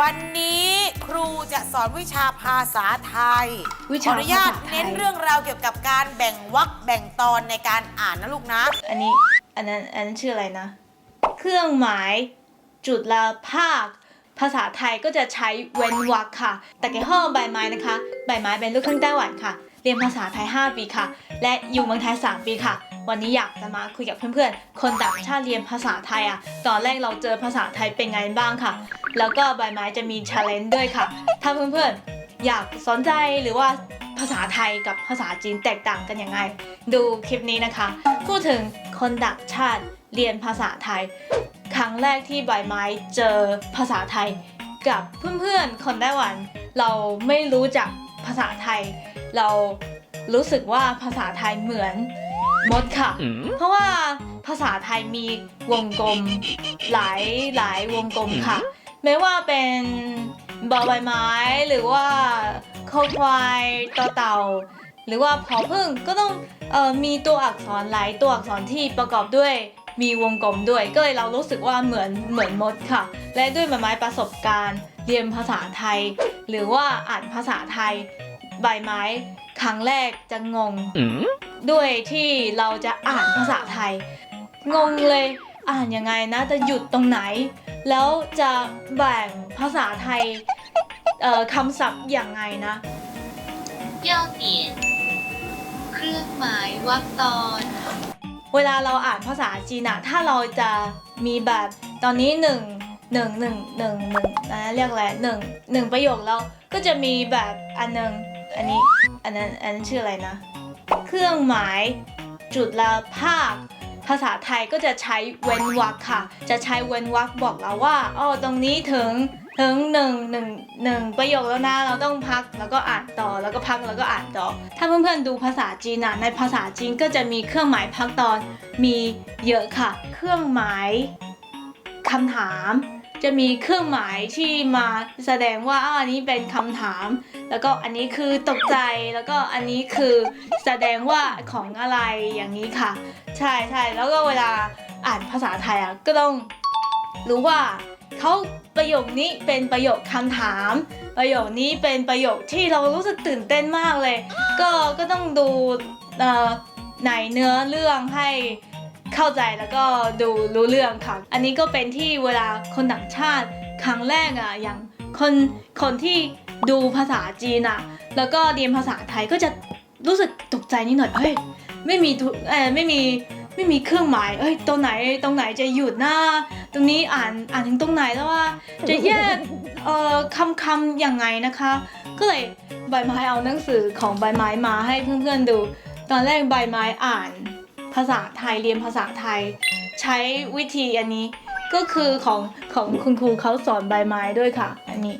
วันนี้ครูจะสอนวิชาภาษาไทยวิขชาออนุญาตภาษาไทย เน้นเรื่องราวเกี่ยวกับการแบ่งวรรคแบ่งตอนในการอ่านนะลูกนะ อันนี้อันนั้นอันนั้นชื่ออะไรนะ เครื่องหมายจุดละภาค ภาษาไทยก็จะใช้เว้นวรรคค่ะ แต่แกห้องใบไม้นะคะ ใบไม้เป็นลูกครึ่งไต้หวันค่ะ เรียนภาษาไทย 5 ปีค่ะ และอยู่เมืองไทย 3 ปีค่ะ วันนี้อยากจะมาคุยกับเพื่อนๆ คนต่างชาติเรียนภาษาไทยอะ ตอนแรกเราเจอภาษาไทยเป็นไงบ้างค่ะ แล้วก็ใบไม้จะมี challenge ด้วยค่ะ ถ้าเพื่อนๆ อยากสนใจหรือว่าภาษาไทยกับภาษาจีนแตกต่างกันยังไง ดูคลิปนี้นะคะ พูดถึงคนต่างชาติเรียนภาษาไทย ครั้งแรกที่ใบไม้เจอภาษาไทย กับเพื่อนๆ คนไต้หวัน เราไม่รู้จักภาษาไทย เรารู้สึกว่าภาษาไทยเหมือน มดค่ะเพราะว่าภาษาไทยมีวงกลมหลายหลายวงกลมค่ะ ไม่ว่าเป็นบอใบไม้หรือว่าคอควายต่อเต่า หรือว่าพอพึ่งก็ต้องเออมีตัวอักษรหลายตัวอักษรที่ประกอบด้วยมีวงกลมด้วย ก็เลยเรารู้สึกว่าเหมือนเหมือนมดค่ะ และด้วยใบไม้ประสบการณ์ เรียนภาษาไทย หรือว่าอ่านภาษาไทย ใบไม้ ครั้งแรกจะงง ด้วยที่เราจะอ่านภาษาไทย งงเลยอ่านยังไงนะจะหยุดตรงไหน แล้วจะแบ่งภาษาไทยเอ่อคำศัพท์ยังไงนะ要点เครื่องหมายวรรคตอน เวลาเราอ่านภาษาจีนอะถ้าเราจะมีแบบตอนนี้หนึ่งหนึ่งหนึ่งหนึ่งหนึ่งนะเรียกอะไรหนึ่งหนึ่งประโยคแล้วก็จะมีแบบอันหนึ่ง อันนี้อันนั้นอันนั้นชื่ออะไรนะ เครื่องหมายจุดละภาค ภาษาไทยก็จะใช้เว้นวรรคค่ะ จะใช้เว้นวรรคบอกเราว่าอ๋อตรงนี้ถึงถึงหนึ่งหนึ่งหนึ่งประโยคแล้วนะเราต้องพักแล้วก็อ่านต่อแล้วก็พักแล้วก็อ่านต่อ ถ้าเพื่อนๆดูภาษาจีนอะในภาษาจีนก็จะมีเครื่องหมายพักตอนมีเยอะค่ะ เครื่องหมายคำถาม จะมีเครื่องหมายที่มาแสดงว่าอ้าวอันนี้เป็นคำถาม แล้วก็อันนี้คือตกใจแล้วก็อันนี้คือแสดงว่าของอะไรอย่างนี้ค่ะ ใช่ใช่แล้วก็เวลาอ่านภาษาไทยอะก็ต้องรู้ว่าเขาประโยคนี้เป็นประโยคคำถาม ประโยคนี้เป็นประโยคที่เรารู้สึกตื่นเต้นมากเลย ก็ก็ต้องดูในเนื้อเรื่องให้ เข้าใจแล้วก็ดูรู้เรื่องค่ะ อันนี้ก็เป็นที่เวลาคนต่างชาติครั้งแรกอะอย่างคนคนที่ดูภาษาจีนอะ แล้วก็เรียนภาษาไทยก็จะรู้สึกตกใจนิดหน่อยเฮ้ยไม่มีทุเออไม่มีไม่มีเครื่องหมายเอ้ยตรงไหนตรงไหนจะหยุดหนะตรงนี้อ่านอ่านถึงตรงไหนแล้วว่า จะแยกเอ่อคำคำยังไงนะคะ ก็เลยใบไม้เอาหนังสือของใบไม้มาให้เพื่อนๆดู ตอนแรกใบไม้อ่าน ภาษาไทยเรียนภาษาไทย ใช้วิธีอันนี้ ก็คือของของคุณครูเขาสอนใบไม้ด้วยค่ะ อันนี้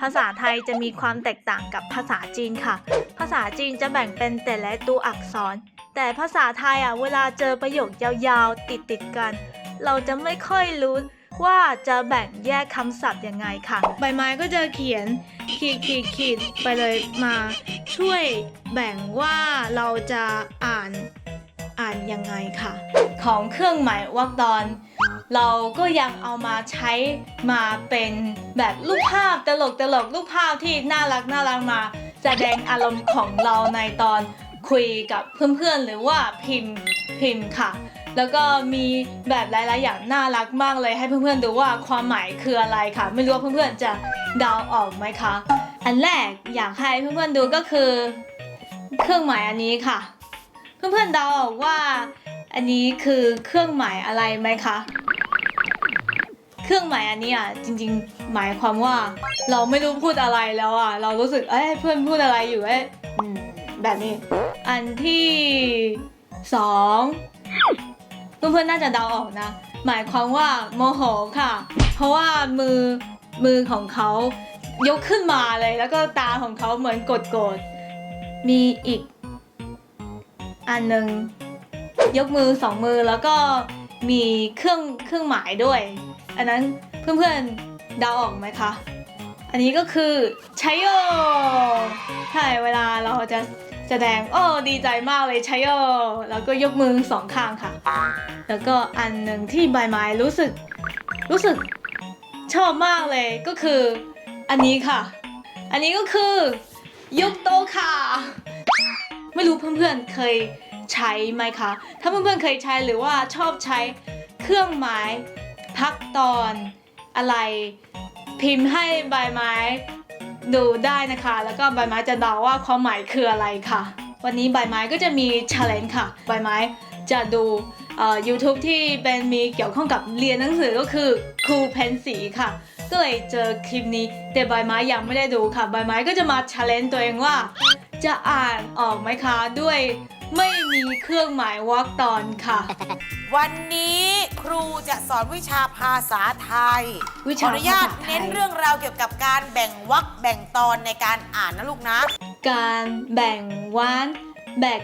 ภาษาไทยจะมีความแตกต่างกับภาษาจีนค่ะ ภาษาจีนจะแบ่งเป็นแต่ละตัวอักษร แต่ภาษาไทยอะเวลาเจอประโยคยาวๆ ติดติดๆกัน เราจะไม่ค่อยรู้ว่าจะแบ่งแยกคำศัพท์ยังไงค่ะ ใบไม้ก็จะเขียนขีดขีดขีดไปเลยมา ช่วยแบ่งว่าเราจะอ่าน อ่านยังไงค่ะ ของเครื่องหมายวรรคตอน เราก็ยังเอามาใช้มาเป็นแบบรูปภาพตลกตลกรูปภาพที่น่ารักน่ารักมา แสดงอารมณ์ของเราในตอนคุยกับเพื่อนๆ หรือว่าพิมพ์พิมพ์ค่ะ แล้วก็มีแบบหลายๆอย่างน่ารักมากเลยให้เพื่อนๆดูว่าความหมายคืออะไรค่ะ ไม่รู้ว่าเพื่อนๆจะเดาออกไหมคะ อันแรกอยากให้เพื่อนๆดูก็คือ เครื่องหมายอันนี้ค่ะ เพื่อนๆเดาออกว่า อันนี้คือเครื่องหมายอะไรไหมคะ เครื่องหมายอันนี้อะจริง ๆ หมายความว่า เราไม่รู้พูดอะไรแล้วอะเรารู้สึกเอ้ยเพื่อนพูดอะไรอยู่เอ้ยอืมแบบนี้ อันที่สองเพื่อนๆน่าจะเดาออกนะ หมายความว่าโมโหค่ะ เพราะว่ามือมือของเขายกขึ้นมาเลย แล้วก็ตาของเขาเหมือนกดโกรธมีอีก อันหนึ่งยกมือสองมือแล้วก็มีเครื่องเครื่องหมายด้วย อันนั้นเพื่อนๆเดาออกไหมคะ อันนี้ก็คือใช้โยใช่เวลาเราจะแสดงโอ้ดีใจมากเลยใช้โยแล้วก็ยกมือสองข้างค่ะ แล้วก็อันหนึ่งที่ใบไม้รู้สึก รู้สึกชอบมากเลยก็คือ อันนี้ค่ะ อันนี้ก็คือยุกโตค่ะ ไม่รู้เพื่อนๆเคยใช้ไหมคะ ถ้าเพื่อนๆเคยใช้หรือว่าชอบใช้เครื่องหมายพักตอนอะไร พิมพ์ให้ใบไม้ดูได้นะคะ แล้วก็ใบไม้จะเดาว่าความหมายคืออะไรค่ะ วันนี้ใบไม้ก็จะมี challenge ค่ะ ใบไม้จะดู YouTube ที่เป็นมีเกี่ยวข้องกับเรียนหนังสือก็คือครูเพนสีค่ะ ก็เลยเจอคลิปนี้แต่ใบไม้ยังไม่ได้ดูค่ะ ใบไม้ก็จะมา challenge ตัวเองว่า จะอ่านออกไหมคะด้วยไม่มีเครื่องหมายวรรคตอนค่ะ วันนี้ครูจะสอนวิชาภาษาไทยวิขอชาอนุญาตภาษาไทย เน้นเรื่องราวเกี่ยวกับการแบ่งวรรคแบ่งตอนในการอ่านนะลูกนะ การแบ่งวันแบ่ง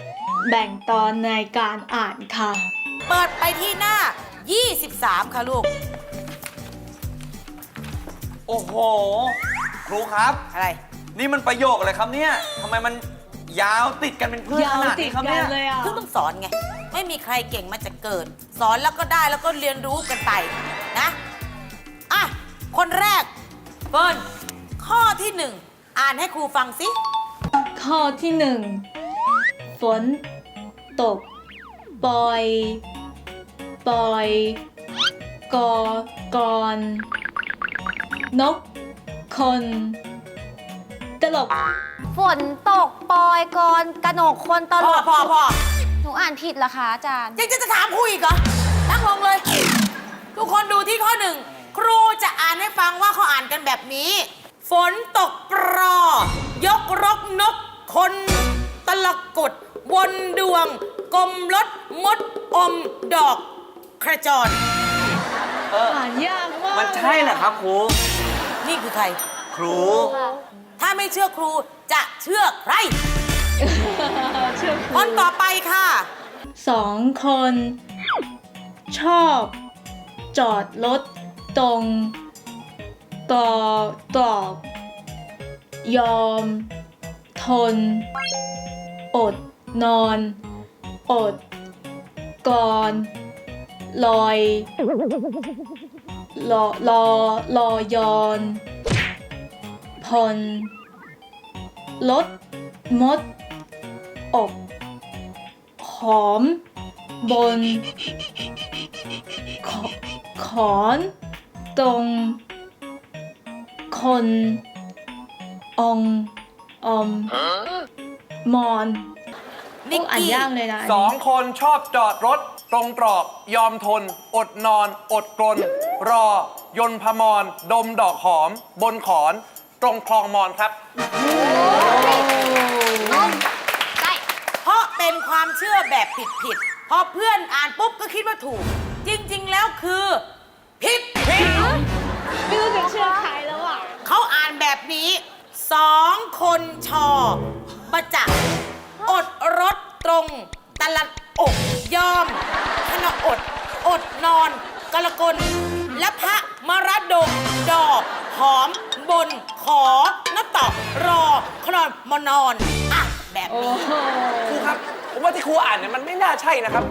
แบ่งตอนในการอ่านค่ะ เปิดไปที่หน้า 23 ค่ะลูก โอ้โห ครูครับ อะไร นี่มันประโยคอะไรครับเนี่ยทำไมมันยาวติดกันเป็นเพื่อนยาขวนาดติดนี้ครับกัเนี่นย เลยอะ คือต้องสอนไง ไม่มีใครเก่งมาจากเกิด สอนแล้วก็ได้แล้วก็เรียนรู้กันไปนะ อะ คนแรกเฟิร์นข้อที่หนึ่งอ่านให้ครูฟังสิ ข้อที่หนึ่งฝน ตกปล่อย ปล่อย กอกรนก คน ตลก ฝนตกปอยกรกระหนกคนตพลอกพอพอหนูอ่านผิดเหรอคะอาจารย์ ยังจะจะถามครูอีกเหรอนั่งลงเลย ทุกคนดูที่ข้อหนึ่ง ครูจะอ่านให้ฟังว่าเขาอ่านกันแบบนี้ ฝนตกปรอ ยกรกนก คนตลกด วนดวง กลมรถมดอม ดอก กระจร เอออ่านยากมากมันใช่เหรอครับครู นี่คือใคร ครู ถ้าไม่เชื่อครูจะเชื่อใคร เชื่อคนต่อไปค่ะ สองคน ชอบ จอดรถตรงตอตอกยอม ทน อดนอน อด ก่อน ลอยรอรอรอยอนพลลดมดอกหอม บนขอขอน ตรง คนองอมมอนนิกอ่านกี้ยากเลยนะนนี้ สองคนชอบจอดรถ ตรงตรอกยอมทน อดนอน อดกลน รอ ยนพมร ดมดอกหอม บนขอน ตรงคลองมอนครับได้เพราะเป็นความเชื่อแบบผิดผิดๆพอเพื่อนอ่านปุ๊บก็คิดว่าถูก จริงๆแล้วคือผิดผิดไม่รู้จะเชื่อใครแล้วอะ เขาอ่านแบบนี้สองคนชอ ประจักษ์อดรถตรงต ลัดอกยอมขณะอด อดนอนกละกลและพระมรดกดอกหอมบนขอนตอกรอขนอนมานอนอะแบบโอ้นี้โหครูครับ ผมว่าที่ครูอ่านเนี่ยมันไม่น่าใช่นะครับ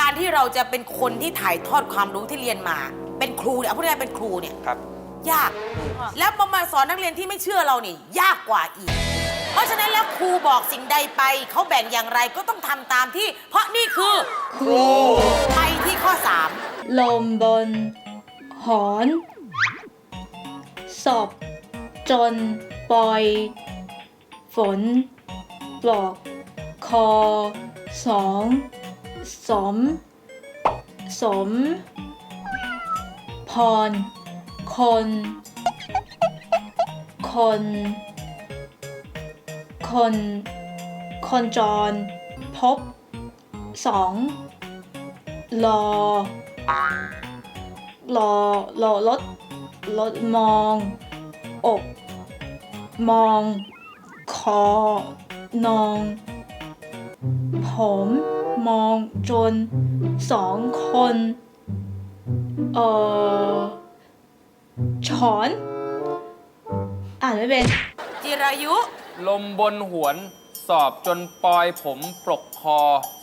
การที่เราจะเป็นคนที่ถ่ายทอดความรู้ที่เรียนมา เป็นครูเนี่ยเอาพูดง่ายๆเป็นครูเนี่ย ครับ ยาก แล้วมามาสอนนักเรียนที่ไม่เชื่อเรานี่ ยากกว่าอีก เพราะฉะนั้นแล้วครูบอกสิ่งใดไป เขาแบ่งอย่างไรก็ต้องทำตามที่ เพราะนี่คือครูไปที่ข้อลมบน หอน สอบ จน ปล่อย ฝน ปลอก คอ สอง สม สม พร คน คน คนคนจร พบสองรอรอรอรถรถมอง อก มอง คอ นอง ผมมองจนสองคน เอ่อช้อน อ่านไม่เป็น จิรายุ ลมบนหวนสอบจนปลอยผมปลกคอ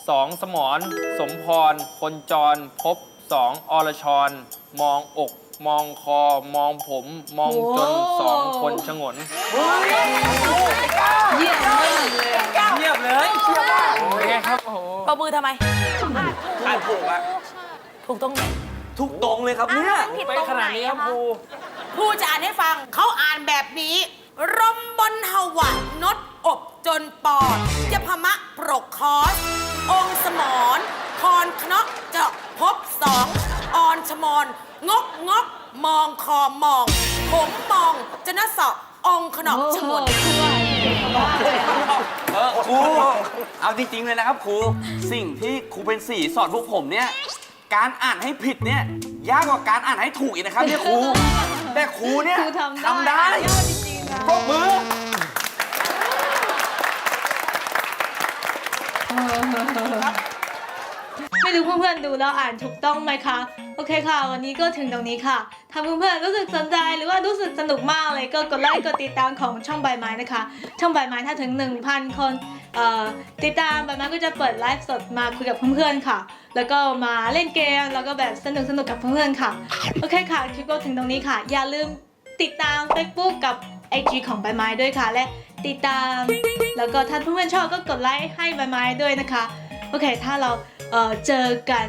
สองสมรสมพรคนจรพบสองอรชร มองอก มองคอ มองผม มองจนโอ้สองคนชงน เยี่ยมมากเลยอะเงียบเลยเชื่อว่าเป็นไงครับโอ้โหประมือทำไม อ่านถูกอะถูกตรงไหนถูกตรงเลยครับเนี่ย ผิดไปตรงขไหนนาดนี้ครับอะคคะรู ครูจะอ่านให้ฟัง เขาอ่านแบบนี้ รมบนหวะนดอบจนปอดจะพมะปรกคอส องค์สมอนคอนคเนาะเจาะพบสองออนชมอนงกงกมองคอมอง ผมมองจะนะเสาะองค์ขนอกชมนครูอ่านเก่งมากเลยออครูเอาจริง ๆ เลยนะครับครูสิ่งที่ครูเป็นสีสอนพวกผมเนี่ย การอ่านให้ผิดเนี่ยยากกว่าการอ่านให้ถูกอีกนะครับเนี่ยครูแต่ครูเนี่ยครูทำได้ได้ จริง ปรบมือ ไม่รู้เพื่อนๆดูแล้วอ่านถูกต้องไหมคะ โอเคค่ะ วันนี้ก็ถึงตรงนี้ค่ะ ถ้าเพื่อนๆรู้สึกสนใจหรือว่ารู้สึกสนุกมากเลยก็กดไลค์กดติดตามของช่องใบไม้นะคะ ช่องใบไม้ถ้าถึง 1,000 คนเอ่อติดตามใบไม้ก็จะเปิดไลฟ์สดมาคุยกับเพื่อนๆค่ะ แล้วก็มาเล่นเกมแล้วก็แบบสนุกสนุกๆกับเพื่อนๆค่ะ โอเคค่ะคลิปก็ถึงตรงนี้ค่ะ อย่าลืมติดตาม Facebook กับ IG ของใบไม้ด้วยค่ะ และติดตาม แล้วก็ถ้าเพื่อนๆชอบก็กดไลค์ให้ใบไม้ด้วยนะคะ โอเค ถ้าเราเออเจอกัน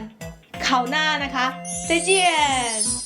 คราวหน้านะคะ再见